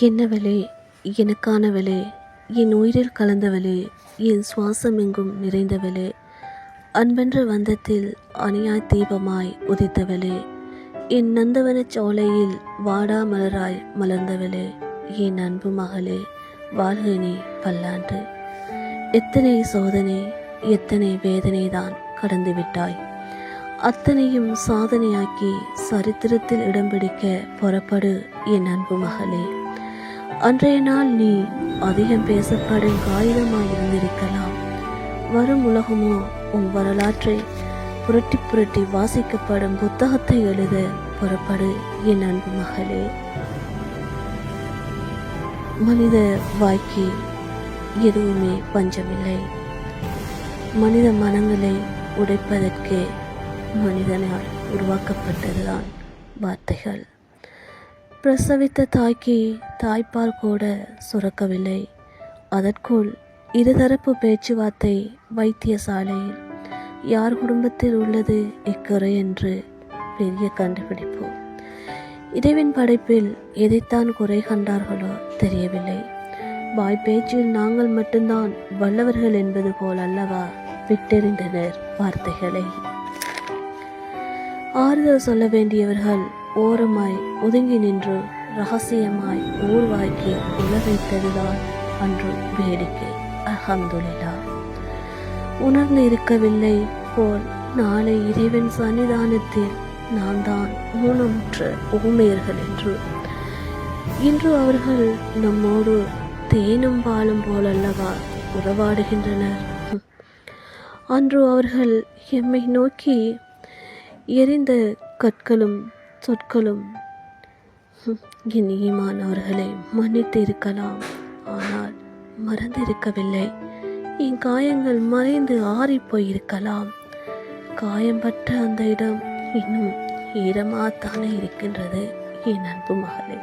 என்னவளே எனக்கானவளே என் உயிரில் கலந்தவளே என் சுவாசமெங்கும் நிறைந்தவளே அன்பென்ற வந்தத்தில் அணியாய் தீபமாய் உதித்தவளே என் நந்தவனச் சோலையில் வாடா மலராய் மலர்ந்தவளே என் அன்பு மகளே வாழ்க நீ பல்லாண்டு. எத்தனை சோதனை எத்தனை வேதனை தான் கடந்து விட்டாய்? அத்தனையும் சாதனையாக்கி சரித்திரத்தில் இடம் பிடிக்க புறப்படு என் அன்பு மகளே. அன்றைய நாள் நீ அதிகம் பேசப்படும் காகிதமாய் இருந்திருக்கலாம். வரும் உலகமோ உன் வரலாற்றை புரட்டி புரட்டி வாசிக்கப்படும் புத்தகத்தை எழுத புறப்படு என் அன்பு மகளே. மனித வாய்க்கு எதுவுமே பஞ்சமில்லை. மனித மனங்களை உடைப்பதற்கே மனிதனால் உருவாக்கப்பட்டதுதான் வார்த்தைகள். பிரசவித்த தாய்க்கு தாய்ப்பால் கூட சுரக்கவில்லை. அதற்குள் இருதரப்பு பேச்சுவார்த்தை வைத்தியசாலையில் யார் குடும்பத்தில் உள்ளது இக்குறை என்று பெரிய கண்டுபிடிப்பு இறைவின் படைப்பில் எதைத்தான் குறை கண்டார்களோ தெரியவில்லை. வாய் பேச்சில் நாங்கள் மட்டும்தான் வல்லவர்கள் என்பது போல் அல்லவா விட்டெறிந்தனர் வார்த்தைகளை. ஆறுதல் சொல்ல வேண்டியவர்கள் ஓரமாய் ஒதுங்கி நின்று ரகசியமாய் ஊர்வாய்க்கு உலகைத்ததுதான் அன்று வேடிக்கை. அஹந்துலிலா உணர்ந்து இருக்கவில்லை போல் நாளை இறைவன் சன்னிதானத்தில் நான் தான் ஊனமுற்ற ஊமையர்கள் என்று. இன்று அவர்கள் நம்மோடு தேனும் பாலும் போலல்லவா உறவாடுகின்றனர்? அன்று அவர்கள் எம்மை நோக்கி எரிந்த கற்களும் சொற்களும் ஹம், என் அவர்களை மன்னித்து இருக்கலாம் ஆனால் மறந்திருக்கவில்லை. என் காயங்கள் மறைந்து ஆறி போயிருக்கலாம். காயம்பற்ற அந்த இடம் இன்னும் ஈரமாகத்தானே இருக்கின்றது என் அன்பு மகளே.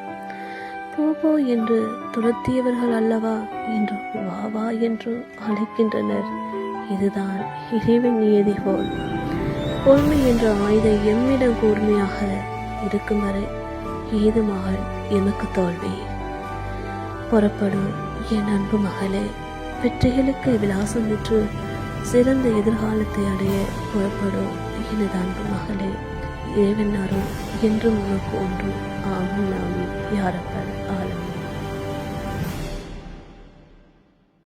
போபோ என்று துரத்தியவர்கள் அல்லவா என்று வா வா என்று அழைக்கின்றனர். இதுதான் இறைவன் நியதி போல் பொறுமை என்ற ஆயுதம் எம்மிடம் கூர்மையாக இருக்கும் வரை ஏது மகள் எமக்கு தோல்வி? புறப்படும் என் அன்பு மகளே வெற்றிகளுக்கு விலாசம் பெற்று சிறந்த எதிர்காலத்தை அடைய புறப்படும் எனது அன்பு மகளே இறைவன் அருள் என்றும் உனக்கு ஒன்று ஆகும் நாமும் யாரப்பன்?